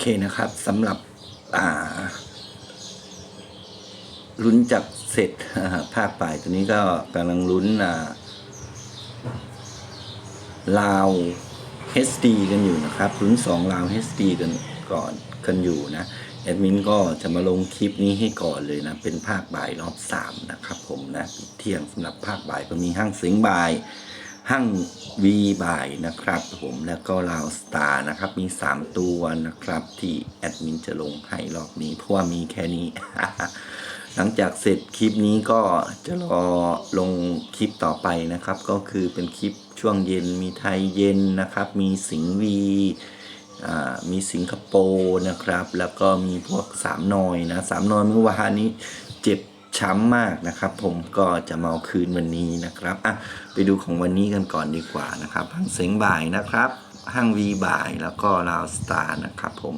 เคนะครับสำหรับอ่าลุ้นจากเสร็จภาคปลายตัวนี้ก็กำลังลุ้นอ่าลาว HD กันอยู่นะครับลุ้นสองลาว HD กันก่อนกันอยู่นะแอดมินก็จะมาลงคลิปนี้ให้ก่อนเลยนะ เป็นภาคบ่ายรอบสามนะครับผมนะเที่ยงสำหรับภาคบ่ายก็มีห้างสิงบ่าย ห้งวีบ่ายนะครับผมแล้วก็ลาวสตาร์นะครับ มี 3 ตัวนะครับ ที่แอดมินจะลงให้รอบนี้เพราะว่ามีแค่นี้ หลังจากเสร็จคลิปนี้ก็จะรอลงคลิปต่อไปนะครับ ก็คือเป็นคลิปช่วงเย็นมีไทยเย็นนะครับ มีสิงวีอ่ามีสิงคโปร์นะครับ แล้วก็มีพวกสามนอยนะสามนอยเมื่อวานนี้เจ็บ ช้ำมากนะครับ ผมก็จะมาเอาคืนวันนี้นะครับอะไปดูของวันนี้กันก่อนดีกว่านะครับห้างเสียงบ่ายนะครับห้างวีบ่ายแล้วก็ลาวสตาร์นะครับผม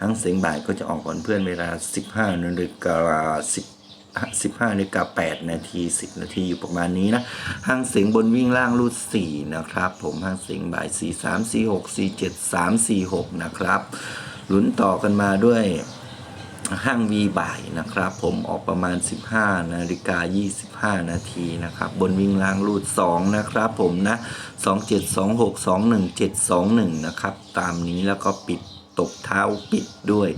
ห้างเสียงบ่ายก็จะออกก่อนเพื่อนเวลา 15นาฬิกา10 15นาฬิกา8นาที10 นาทีอยู่ประมาณนี้นะห้างเสียงบนวิ่งล่างรูด4นะครับ ผมห้างเสียงบ่าย4 3 4 6 4 7 3 4 6 นะครับ หลุนต่อกันมาด้วย ห้างวีบ่ายนะครับ ผมออกประมาณ 15 นาฬิกา 25 นาทีนะครับ บนวิ่งลางรูด 2 นะครับ ผมนะ 2726 21721 นะครับ ตามนี้แล้วก็ปิด ตบเท้าปิดด้วย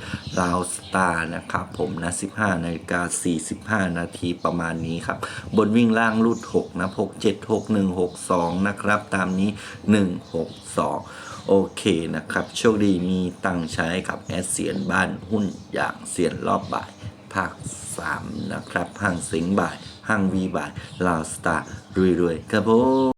ลาวสตาร์นะครับผมนะ 15นาฬิกา45 นาทีประมาณนี้ครับ บนวิ่งล่างรูด 6 นะ 676162 นะครับ ตามนี้ 162โอเคนะครับ โชคดีมีตังค์ใช้กับแอดเสียนบ้านหุ้นอย่างเสียนรอบบ่าย ภาค 3 นะครับห้างสิงบ่ายห้างวีบ่ายลาวสตาร์รวยๆ ครับผม